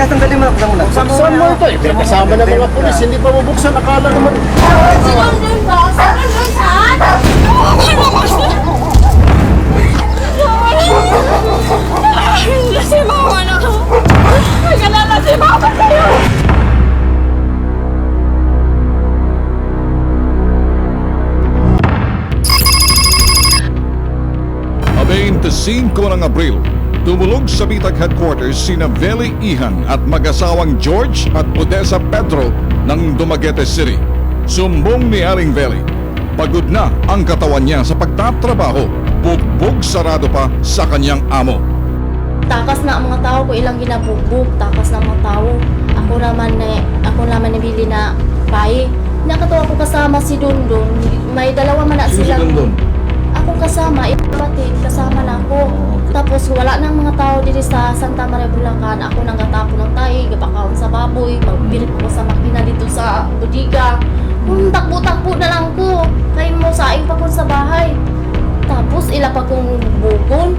Kaya tanggalin mo na kasama na. Buksan mo ito eh. Kasama ng mga pulis, hindi pa mabuksan. Akala naman. Sinong dun ba? Sinong dun saan? Si mama na ako. Nagkalala si mama sa'yo. A 25 ng Abril, tumulog sa Bitag Headquarters sina Veli Ihan at mag-asawang George at Odessa Pedro ng Dumaguete City. Sumbong ni Aling Veli. Pagod na ang katawan niya sa pagtatrabaho, bugbog sarado pa sa kanyang amo. takas na ang mga tao ko ilang ginabugbog takas na ang mga tao ako naman na ako naman nabili na pay nakatawa ko kasama si Dundon may dalawa man na sila ako kasama ibatid kasama na ako. Tapos wala nang mga tao dito sa Santa Maria Bulacan. Ako nang gatapo ng tayo gabakaon sa baboy magpilit ko sa makina dito sa budiga. Kung takbo-takbo na lang ko. Kay mo saing pa ko sa bahay. Tapos ila pa kong bugon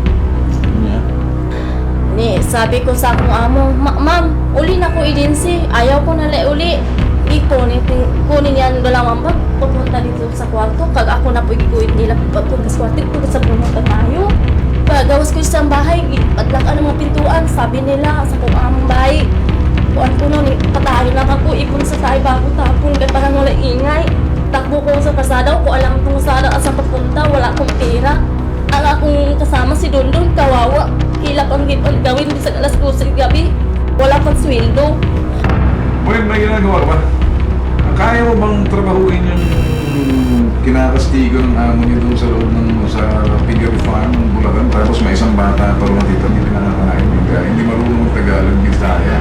Ni, sabi ko sa akong amo, "Ma- ma'am, uli na ko agency. Ayaw ko na uli. Iko, ni kunin yan dalawang bag. Pupunta dito sa kwarto. Kag ako na po ikuit nila papunta sa kwarto. Kung sa pumunta tayo. Pagawas ko sa bahay. Padlang ano mga pintuan. Sabi nila sa kong among bahay. Kuan ko nun, patayo lang ako. Ipon sa tayo bago tapon. Kaya parang wala ingay. Takbo ko sa kasada. Ko alam kung kasada asa papunta. Wala akong pera. Ang akong kasama si Dondon, kawawa. Hilap ang gipon gawin sa alas 12 gabi. Wala pang sweldo. Well, may ginagawa ka ba? Kaya mo bang trabahuin yung kinakastigo ng amo niyo doon sa loob ng sa piggery farm ng Bulacan tapos may isang bata pa rin dito hindi nakakain yung guy, hindi marunong mag-Tagalog Bisaya.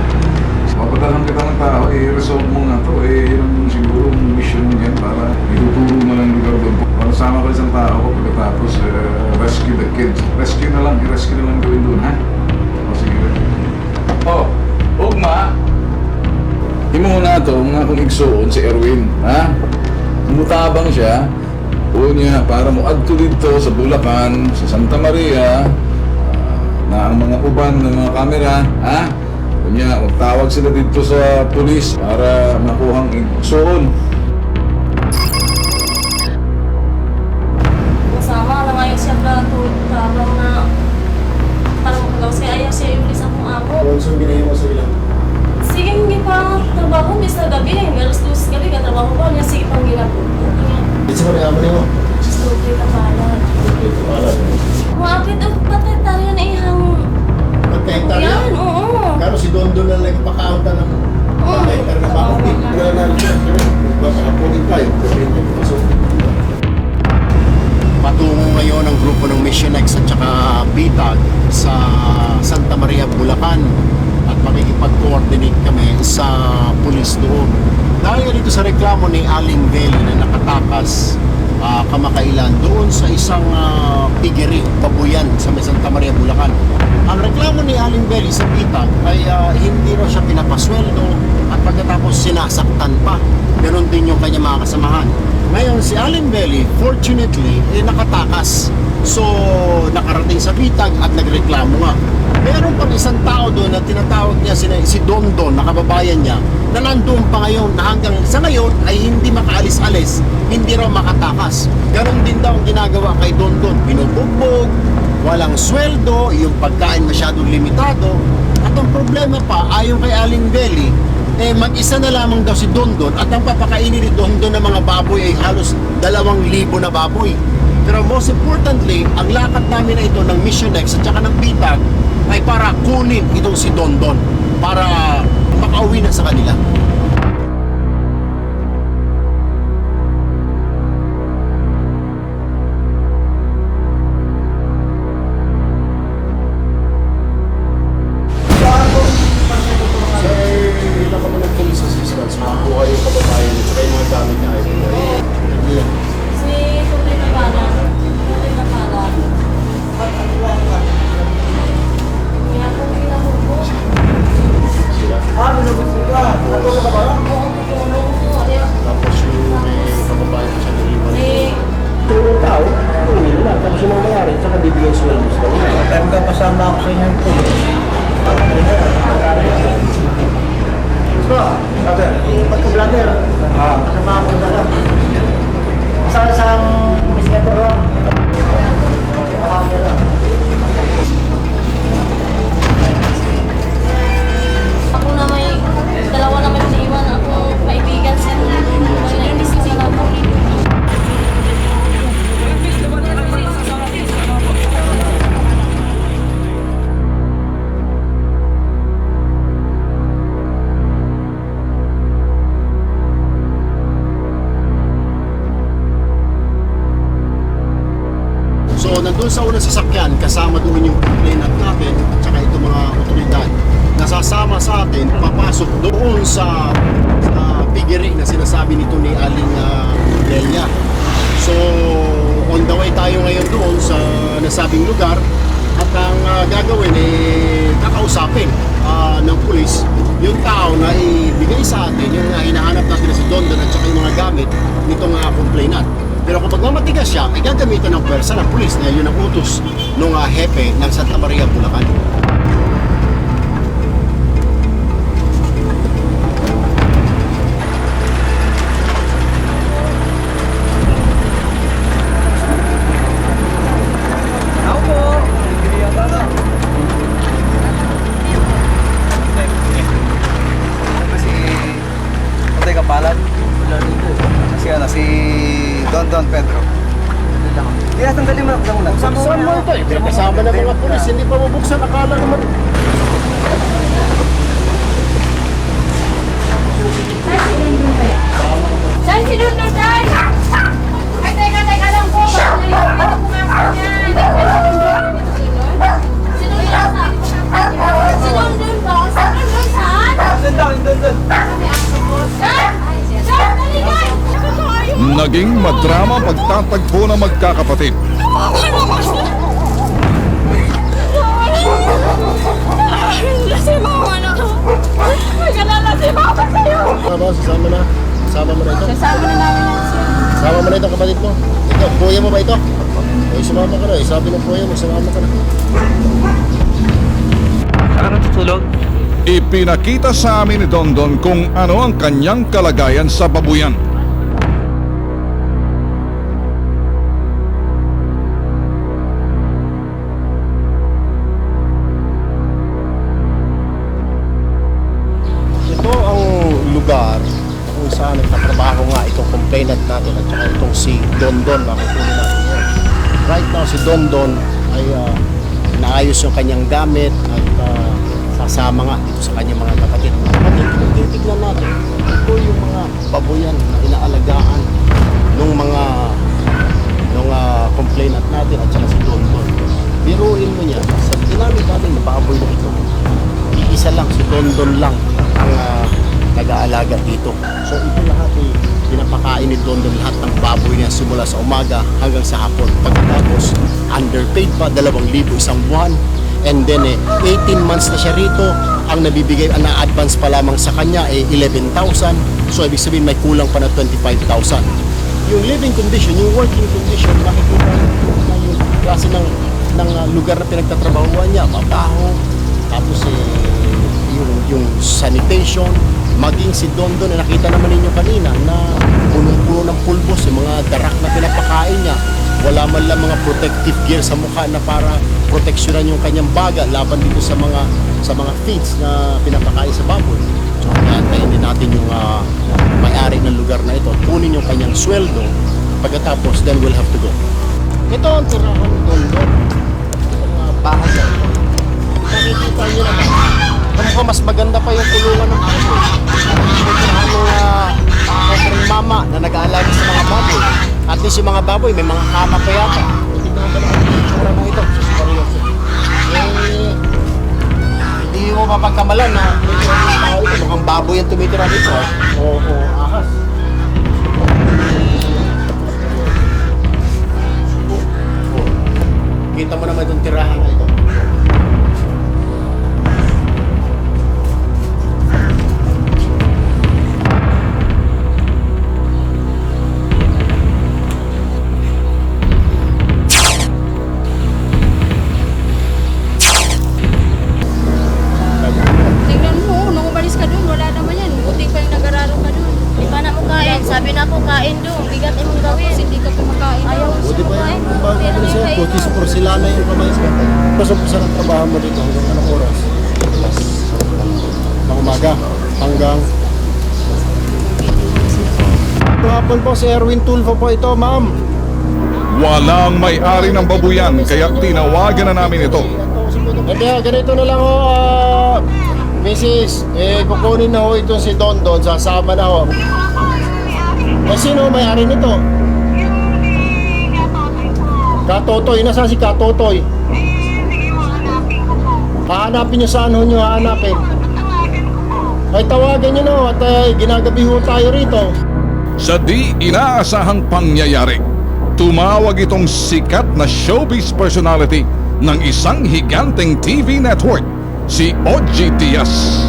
Papadalang kita ng tao, eh, resolve mo nga to, eh, yun ang siguro ang mission mo yan para ituturo mo ng lugar doon. Para sama ka isang tao pagkatapos eh, rescue the kids. Rescue na lang, i-rescue na lang gawin doon, ha? O sige. Oh, Ugma, Imo na to, mga kong igsoon si Erwin, ha? Mutabang siya, unya, para mo adto dito sa Bulacan, sa Santa Maria, ah, na ang mga uban ng mga kamera, ha? Unya, magtawag sila dito sa pulis para makuhang igsoon. Si Dondo na nagpakaunta ng magka-hektar na bako. Wala na Magpakapunin tayo. Patungo ngayon ang grupo ng Mission X at saka Bitag sa Santa Maria, Bulacan at makikipag-coordinate kami sa pulis doon. Dahil dito sa reklamo ni Aling Veli na nakatakas ah, kamakailan doon sa isang uh, piggery, babuyan sa may Santa Maria, Bulacan. Ang reklamo ni Aling Veli sa Bitag ay ah, hindi raw siya pinapasweldo at pagkatapos sinasaktan pa. Ganon din yung kanya mga kasamahan. Ngayon, si Aling Belly, fortunately, eh, nakatakas. So, nakarating sa bitag at nagreklamo nga. Meron pang isang tao doon na tinatawag niya si, si Don Don, na kababayan niya, na nandoon pa ngayon, na hanggang sa ngayon ay hindi makaalis-alis, hindi raw makatakas. Ganon din daw ang ginagawa kay Don Don. Binubugbog, walang sweldo, yung pagkain masyadong limitado. At ang problema pa, ayon kay Aling Belly, eh mag-isa na lamang daw si Dondon at ang papakainin ni Dondon ng mga baboy ay halos dalawang libo na baboy. Pero most importantly, ang lakad namin na ito ng Mission X at saka ng BTAG ay para kunin itong si Dondon para makauwi na sa kanila. Kunin nila. Tapos yung mga mayari, saka bibigyan sweldo sa kanila. Pero kasama ako sa inyo po. Pagka-vlogger, kasama ko na lang. Sa isang investigator lang. Ako na may, dalawa na may papasok doon sa, sa pigiri na sinasabi nito ni Aling uh, Delia. So, on the way tayo ngayon doon sa nasabing lugar, at ang ah, gagawin eh, kakausapin ah, ng pulis yung tao na ibigay sa atin, yung uh, hinahanap natin na si Dondon at saka yung mga gamit nitong uh, complainant. Pero kung magmamatigas siya, ay gagamitan ng pwersa ng pulis na yun ang utos ng uh, hepe ng Santa Maria, Bulacan. Pagtatagpo ng magkakapatid. Si Mama na. Si Mama sa'yo. Tama, sasama na. Sasama mo na ito. Kasama na namin yan siya. Sama mo na itong kapatid mo. Ito, kuya mo ba ito? Ay, sumama ka na. Eh, sabi ng kuya mo, sumama ka na. Saan ang tutulog? Ipinakita sa amin ni Dondon kung ano ang kanyang kalagayan sa babuyan. Itong si Dondon na kukunin natin yan. Right now si Dondon ay ah, naayos yung kanyang gamit at ah, sasama nga dito sa kanyang mga kapatid. Kapatid, kung titignan natin, ito yung mga baboyan na inaalagaan ng mga ng ah, complainant natin at saka si Dondon. Biruin mo niya, sa dinamit natin na baboy na ito, iisa lang, si Dondon lang ang ah, nag-aalaga dito. So ito lahat ay pinapakain ni Dondon lahat ng baboy niya simula sa umaga hanggang sa hapon. Pagkatapos, underpaid pa, 2,000 isang buwan. And then eh, 18 months na siya rito, ang nabibigay, ang na-advance pa lamang sa kanya ay 11,000. So ibig sabihin may kulang pa na 25,000. Yung living condition, yung working condition, makikita na yung klase ng, ng ah, lugar na pinagtatrabahuan niya, mabaho, tapos eh, yung, yung sanitation, maging si Dondo na nakita naman ninyo kanina na punong-puno ng pulbos, yung mga darak na pinapakain niya. Wala man lang mga protective gear sa mukha na para proteksyonan yung kanyang baga laban dito sa mga sa mga feeds na pinapakain sa baboy. So, naantayin din natin yung ah, may-ari ng lugar na ito. Kunin yung kanyang sweldo. Pagkatapos, then we'll have to go. Ito ang tirahan ng yung mga baboy, may mga kama pa yata. Tingnan mo naman yung itsura ng ito. Sa seryoso. Eh, hindi mo mapagkamalan na. Mukhang baboy ang tumitira dito. ah. O, o ahas. Si Erwin Tulfo po ito, ma'am. Walang may-ari ng babuyan kaya tinawagan na namin ito. Hindi, ganito na lang ho, ah, Mrs. Eh, kukunin na ho ito si Don Don, sasama na ho. Eh, sino may-ari nito? Katotoy, nasa si Katotoy? Hahanapin niyo saan ho niyo hahanapin? Ay, tawagan niyo no, at eh, ginagabi ho tayo rito. Sa di inaasahang pangyayari, tumawag itong sikat na showbiz personality ng isang higanteng TV network, si OG Diaz.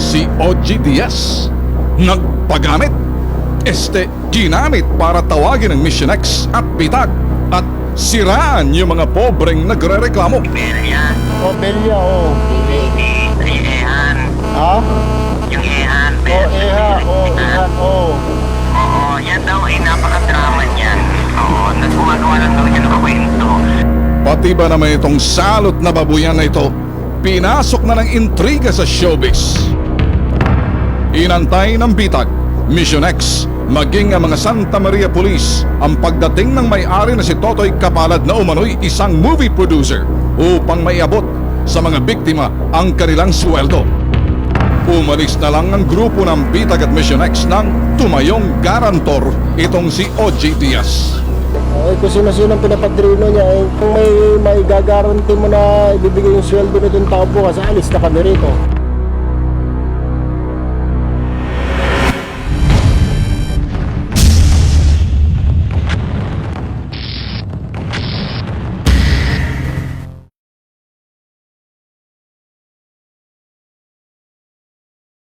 Si OG Diaz, nagpagamit. Este, ginamit para tawagin ng Mission X at Bitag at siraan yung mga pobreng nagre-reklamo. O, Belia, o. Ehan. Ha? Yung Ehan. O, Eha, o, Eha, o. Oo, daw ay napaka-drama niyan. Oo, nagumagawa lang daw niya ng kwento. Pati ba naman itong salot na babuyan na ito, pinasok na ng intriga sa showbiz. Inantay ng bitag, Mission X, maging ang mga Santa Maria Police ang pagdating ng may-ari na si Totoy Kapalad na umano'y isang movie producer upang maiabot sa mga biktima ang kanilang sweldo. Umalis na lang ang grupo ng Bitag at Mission X ng tumayong garantor itong si OG Diaz. Eh, kung sino-sino ang pinapadrino niya, eh, kung may, may gagaranti mo na ibibigay yung sweldo na itong tao bukas, alis na kami rito.